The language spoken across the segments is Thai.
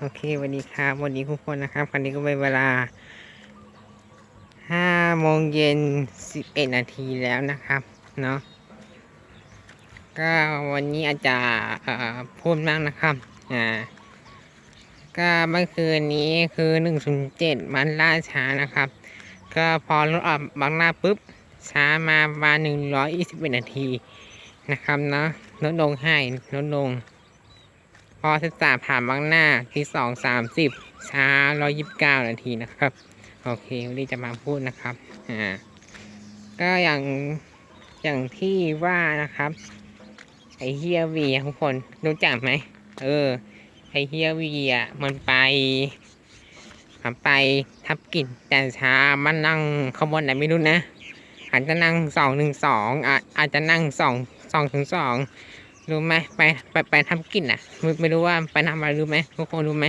โอเควันนี้ครับวันนี้ทุกคนนะครับคันนี้ก็เป็นเวลาห้าโมงเย็นสิบเอ็ดนาทีแล้วนะครับเนาะก็วันนี้อาจจะพูดมากนะครับอ่าก็เมื่อคืนนี้คือหนึ่งศูนย์เจ็ดมันล่าช้านะครับ ก็พอรถออกบางหน้าปุ๊บช้ามาประมาณหนึ่งร้อยยี่สิบเอ็ดนาทีนะครับเนาะลดลงให้ลดลง พอศึกษาผ่านบางหน้าที่สองสามสิบช้าร้อยยิบเก้านาทีนะครับ โอเควันนี้จะมาพูดนะครับอ่าก็อย่างอย่างที่ว่านะครับ ไอเฮียวีทุกคนรู้จักไหมเออ ไอเฮียวีอะมันไปมันไปทับกิจแต่เช้ามันนั่งขบวนไหนไม่รู้นะอาจจะนั่งสองหนึ่งสองอาจจะนั่งสองสองถึงสอง รู้ไหมไปไปไปทำกินอะไม่รู้ว่าไปทำอะไรรู้ไหมทุกคนรู้ไหม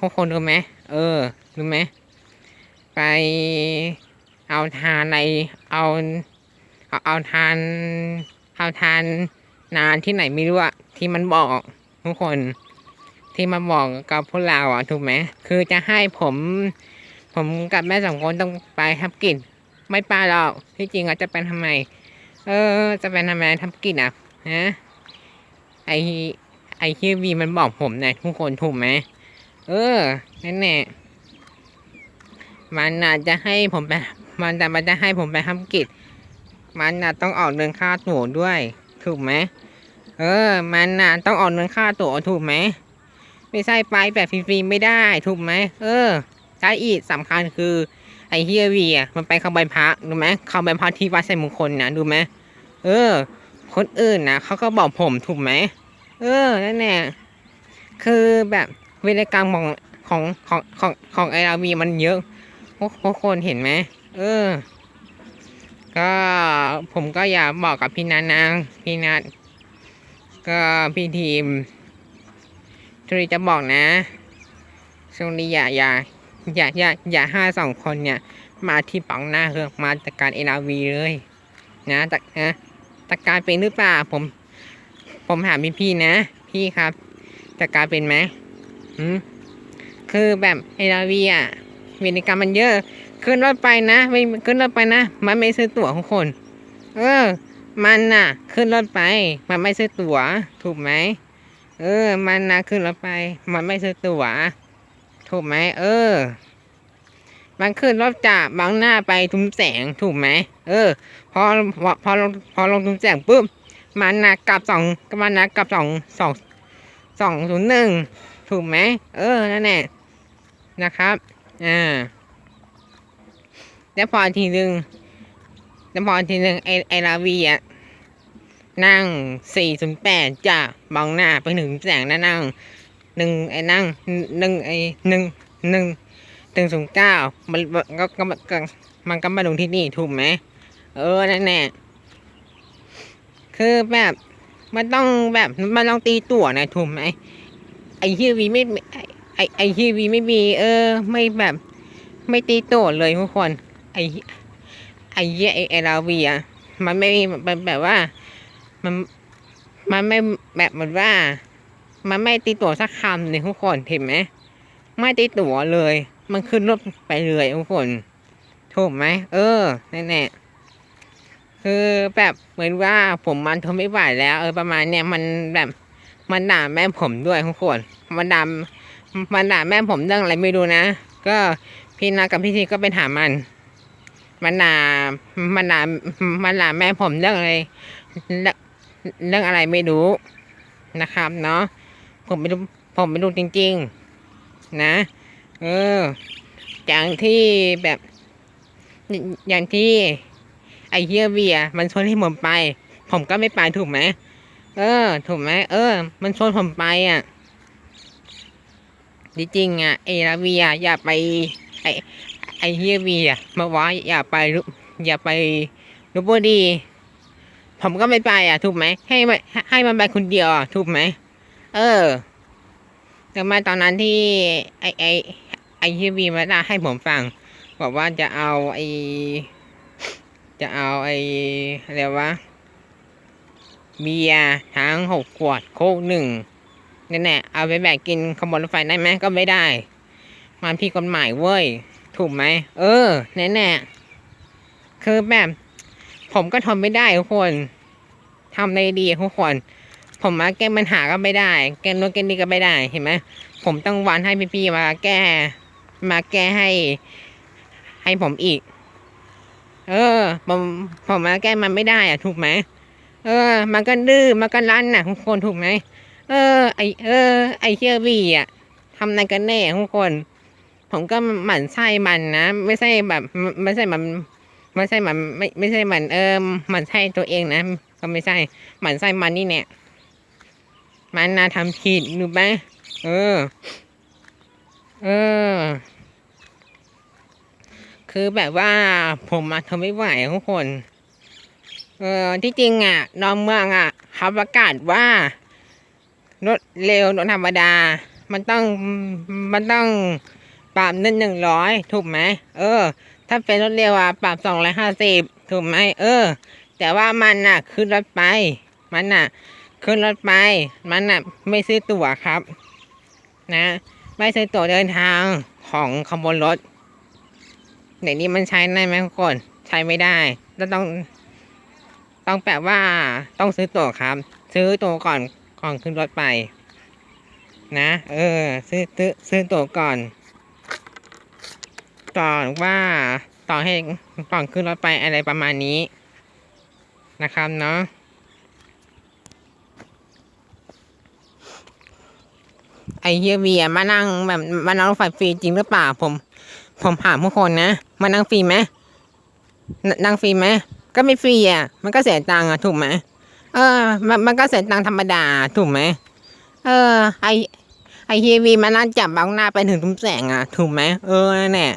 ทุกคนรู้ไหมเออรู้ไหมไปเอาทานในเอาเอาเอาทานเอาทานนานที่ไหนไม่รู้อะที่มันบอกทุกคนที่มาบอกกับพวกเราอะถูกไหมคือจะให้ผม ผมกับแม่สองคนต้องไปทับกิน ไม่ไปหรอกที่จริงอาจจะเป็นทำไม เออ จะเป็นทำไมทำกินอะ ฮะไอไอคิววีมันบอกผมนะทุกคนถูกไหมเออนั่นแน่มันน่าจจะให้ผมไปมันแต่มันจะให้ผมไปทำกิจ มันน่ะต้องออกเงินค่าตั๋วด้วย ถูกไหมเออ มันน่ะต้องออกเงินค่าตั๋วถูกไหม ไม่ใช่ไปแบบฟรีๆไม่ได้ถูกไหม เออใช่อีกสำคัญคือ ไอเฮียวีอะมันไปเข้าใบพระรู้ไหมเข้าใบพระที่วัดชัยมงคลนะดูไหมเออ คนอื่นนะเขาก็บอกผมถูกไหมเออนั่นแหละคือแบบวิรกรรมของของของของของไอราวีมันเยอะพวกพวกคนเห็นไหมเออ ก็ผมก็อยากบอกกับพี่นันนะพี่นัทก็พี่ทีมช่วงนี้จะบอกนะช่วงนี้อย่าอย่าอย่าอย่าอย่าห้าสองคนเนี่ย มาที่ปังหน้าเคือมาจัดการเอ็นอาวีเลย นะจัดนะ จัดการเป็นหรือเปล่าผม ผมถามพี่พี่นะ พี่ครับจัดการเป็นไหมหืมคือแบบเอ็นอาวีอะวินิกรรมมันเยอะ ขึ้นรถไปนะไม่ขึ้นรถไปนะ มันไม่ซื้อตั๋วของคน เออ มันน่ะ ขึ้นรถไป มันไม่ซื้อตั๋ว ถูกไหมเออ มันน่ะขึ้นรถไป มันไม่ซื้อตั๋ว ถูกไหมเออ มันขึ้นรถจาบางหน้าไปทุมแสงถูกไหมเออ พอพอพอลงพอลงทุมแสงปุ๊บมันนะกลับสองมันนะกลับสองสองสองศูนย์หนึ่งถูกไหมเออนั่นแหละนะครับอ่าแล้วพอทีหนึ่งแล้วพอทีหนึ่งไอไอลาวีอะนั่งสี่ศูนย์แปดจาบางหน้าไปถึงแสงนะนั่งหนึ่งไอ้นั่งหนึ่งไอหนึ่งหนึ่ง ถึงศูนย์เก้ามันก็ก็ก็มันก็มาลงที่นี่ถูกไหมเออนั่นแน่คือแบบมันต้องแบบมันต้องตีตั๋วนะถูกไหมไอ้ฮีวีไม่ไอ้ไอ้ฮีวีไม่มีเออ ไม่แบบ ไม่ตีตั๋วเลยทุกคนไอ้ไอ้เยไอ้ไอ้ลาวีอะมันไม่มันแบบว่ามันมันไม่แบบเหมือนว่า มันไม่ตีตั๋วสักคำเลยทุกคนเห็นไหมไม่ตีตั๋วเลย มันขึ้นรถไปเลยทุกคน ถูกไหม เออแน่ๆคือแบบเหมือนว่าผมมันทนไม่ไหวแล้ว เออประมาณเนี้ยมันแบบมันด่าแม่ผมด้วยทุกคน มันด่ามันด่าแม่ผมเรื่องอะไรไม่รู้นะ ก็พี่นากับพี่ทีก็ไปถามมัน มันด่ามันด่ามันด่าแม่ผมเรื่องอะไร เรื่องเรื่องอะไรไม่รู้นะครับเนาะ ผมไม่รู้ผมไม่รู้จริง ๆ นะ เออ อย่างที่แบบ อย่างที่ ไอเฮียเวียมันชวนให้ผมไป ผมก็ไม่ไปถูกไหมเออ ถูกไหมเออ มันชวนผมไปอะจริงๆอะไอลาเวียอย่าไป ไอไอเฮียเวียมาว่าอย่าไปอย่าไปลบบุรีผมก็ไม่ไปอะ ถูกไหมให้มันให้มันไปคนเดียวอะถูกไหมเออแต่มาตอนนั้นที่ไอไอ อฮีวีมาด่าให้ผมฟัง บอกว่าจะเอาไอจะเอาไออะไรวะเบียร์ทั้งหกขวดโค้กหนึ่งนั่นแหละเอาไปแบกกินขบวนรถไฟได้ไหมก็ไม่ได้มันผิดกฎหมายเว้ย ถูกไหม เออแน่แน่ๆคือแบบ ผมก็ทนไม่ได้ทุกคนทำในดีทุกคน ผมมาแก้ปัญหาก็ไม่ได้ แก้โน้นแก้นี่ก็ไม่ได้เห็นไหมผมต้องวันให้พี่ๆมาแก้ มาแก้ให้ ให้ผมอีก เออ ผมผมมาแก้มันไม่ได้อะถูกไหมเออ มันก็ดื้อมันก็รั้นน่ะทุกคนถูกไหมเออ ไอเออ ไอเชียวีอะทำนายกันแน่ทุกคน ผมก็หมั่นไส้มันนะไม่ใช่แบบไม่ใช่มันไม่ใช่มันไม่ไม่ใช่มันเออหมันไส้ตัวเองนะ ก็ไม่ใช่หมันไส้มันนี่เนี่ยมันน่าทำผิดรู้ไหมเออ เออ คือแบบว่าผมมาทนไม่ไหวทุกคน เออที่จริงอะนองเมืองอะเขาประกาศว่ารถเร็วรถธรรมดา มันต้องมันต้องปรับนึ่งหนึ่งร้อยถูกไหมเออ ถ้าเป็นรถเร็วอะปรับสองร้อยห้าสิบถูกไหมเออ แต่ว่ามันน่ะขึ้นรถไป มันน่ะขึ้นรถไป มันน่ะไม่ซื้อตั๋วครับ นะ ไม่ซื้อตั๋วเดินทางของขบวนรถ เดี๋ยวนี้มันใช้ได้ไหมทุกคนใช้ไม่ได้แล้วต้อง ต้องแปลว่าต้องซื้อตั๋วครับ ซื้อตั๋วก่อนก่อนขึ้นรถไป นะ เออ ซื้อซื้อซื้อตั๋วก่อนก่อนว่าต่อให้ก่อนขึ้นรถไปอะไรประมาณนี้ นะครับเนาะไอเฮียเวียมานั่งแบบมานั่งรถไฟฟรีจริงหรือเปล่าผม ผมถามทุกคนนะมานั่งฟรีไหมนนั่งฟรีไหมก็ไม่ฟรีอะ มันก็เสียตังค์อะถูกไหมเออ มันมันก็เสียตังค์ธรรมดาถูกไหมเออ ไอไอเฮียวีมานั่งจับบังหน้าไปถึงทุมแสงอะ ถูกไหมเออนั่นแหละ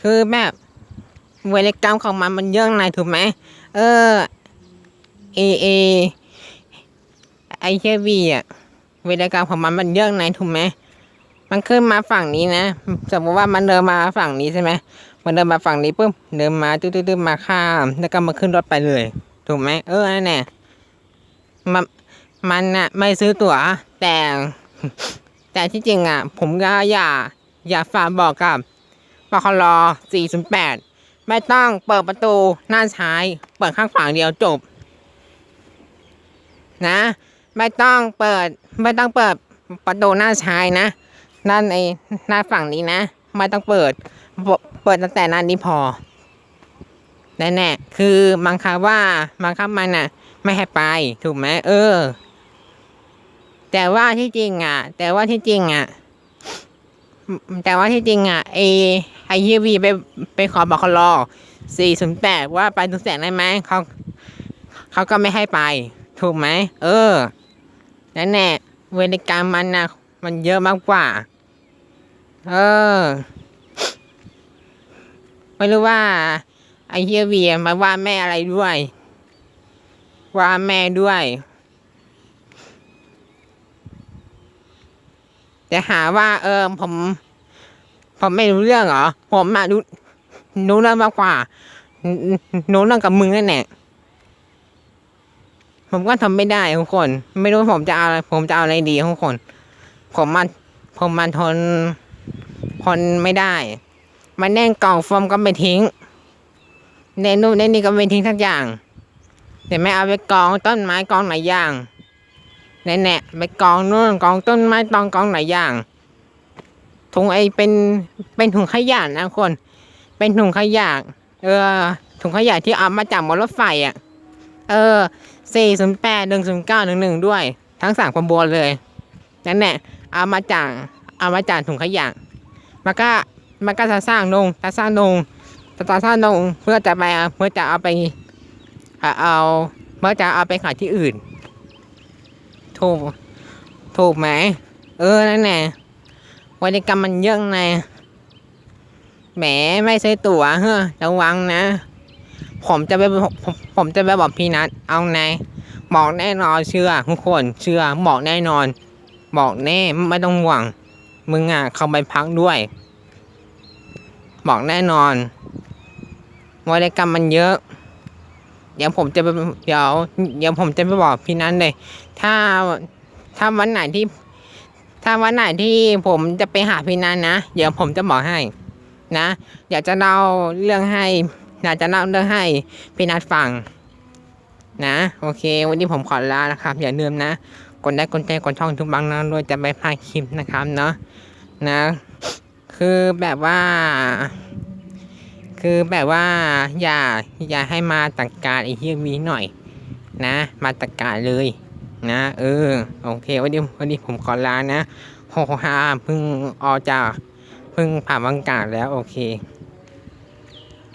คือแบบเวรกรรมของมันมันเยอะไงถูกไหมเออเอเอไอเฮียวีอะเวรกรรมของมันมันเยอะไงถูกไหม มันขึ้นมาฝั่งนี้นะ สมมติว่ามันเดินมาฝั่งนี้ใช่ไหมมันเดินมาฝั่งนี้ปุ๊บเดินมาตึ๊ดๆมาข้ามแล้วก็มาขึ้นรถไปเลยถูกไหมเออนั่นแหละมันมันน่ะไม่ซื้อตั๋วแต่ แต่ที่จริงอะ ผมก็อยากอยากฝากบอกกับปคล408 ไม่ต้องเปิดประตูหน้าซ้าย เปิดข้างขวางเดียวจบ นะ ไม่ต้องเปิด ไม่ต้องเปิดประตูหน้าซ้ายนะ ด้านในหน้าฝั่งนี้นะ ไม่ต้องเปิด เปิดตั้งแต่นั้นนี้พอแน่ๆคือบังคับว่าบังคับมันน่ะ ไม่ให้ไป ถูกไหมเออ แต่ว่าที่จริงอะ แต่ว่าที่จริงอะ แต่ว่าที่จริงอะไอไอฮีวีไปไปขอบอกเขารอสี่ศูนย์แปดว่าไปทุกแสงได้ไหมเขาเขาก็ไม่ให้ไป ถูกไหมเออนั่นแน่เวรกรรมมันนะมันเยอะมากกว่า เออ ไม่รู้ว่า ไอเฮียเวียมาว่าแม่อะไรด้วย ว่าแม่ด้วย แต่หาว่า เออผม ผมไม่รู้เรื่องเหรอ ผมมารู้รู้เรื่องมากกว่ารู้เรื่องกับมึงนั่นแหละผมก็ทำไม่ได้ทุกคน ไม่รู้ผมจะเอาอะไรผมจะเอาอะไรดีทุกคน ผมมันผมมันทน ทนไม่ได้มันแน่นกล่องโฟมก็ไม่ทิ้งในนู่นในนี่ก็ไม่ทิ้งทักอย่างแต่ไม่เอาไปกองต้นไม้กองไหนอย่างแน่แน่ไปกองนู่นกองต้นไม้ตองกองไหนอย่างถุงไอเป็นเป็นถุงขยะนะคน เป็นถุงขยะเออถุงขยะที่เอามาจากบนรถไฟอะ เออสี่ศูนย์แปดหนึ่งศูนย์เก้าหนึ่งหนึ่งด้วย ทั้งสามขบวนเลยนั่นแหละเอามาจาก เอามาจากถุงขยะมันก็มันก็จะสร้างลงจะสร้างลงจะสร้างลงเพื่อจะไปเพื่อจะเอาไปเอาเพื่อจะเอาไปขายที่อื่น ถูกถูกไหมเออนั่นแหละวรรณกรรมมันเยอะไงแหมไม่ซื้อตั๋วเฮ้อระวังนะ ผมจะไปผมผมจะไปบอกพี่นัทเอาไงบอกแน่นอนเชื่อทุกคนเชื่อบอกแน่นอน บอกแน่ไม่ต้องห่วง มึงอะเข้าไปพักด้วย บอกแน่นอนวรรณกรรมมันเยอะ เดี๋ยวผมจะไปเดี๋ยวเดี๋ยวผมจะไปบอกพี่นัทเลย ถ้าถ้าวันไหนที่ ถ้าวันไหนที่ผมจะไปหาพี่นัทนะเดี๋ยวผมจะบอกให้นะอยากจะเล่าเรื่องให้อยากจะเล่าเรื่องให้พี่นัทฟังนะ โอเค วันนี้ผมขอลานะครับ อย่าลืมนะ กดไลค์กดแชร์กดช่องทุกบังนะด้วยจะไม่พาดคลิปนะครับเนาะนะ คือแบบว่า คือแบบว่าอย่าอย่าให้มาตัดการไอ้เฮียวีหน่อยนะ มาตัดการเลยนะเออโอเควันนี้วันนี้ผมขอลานะโฮฮาเพิ่งออกจากเพิ่งผ่านวังกาศแล้วโอเค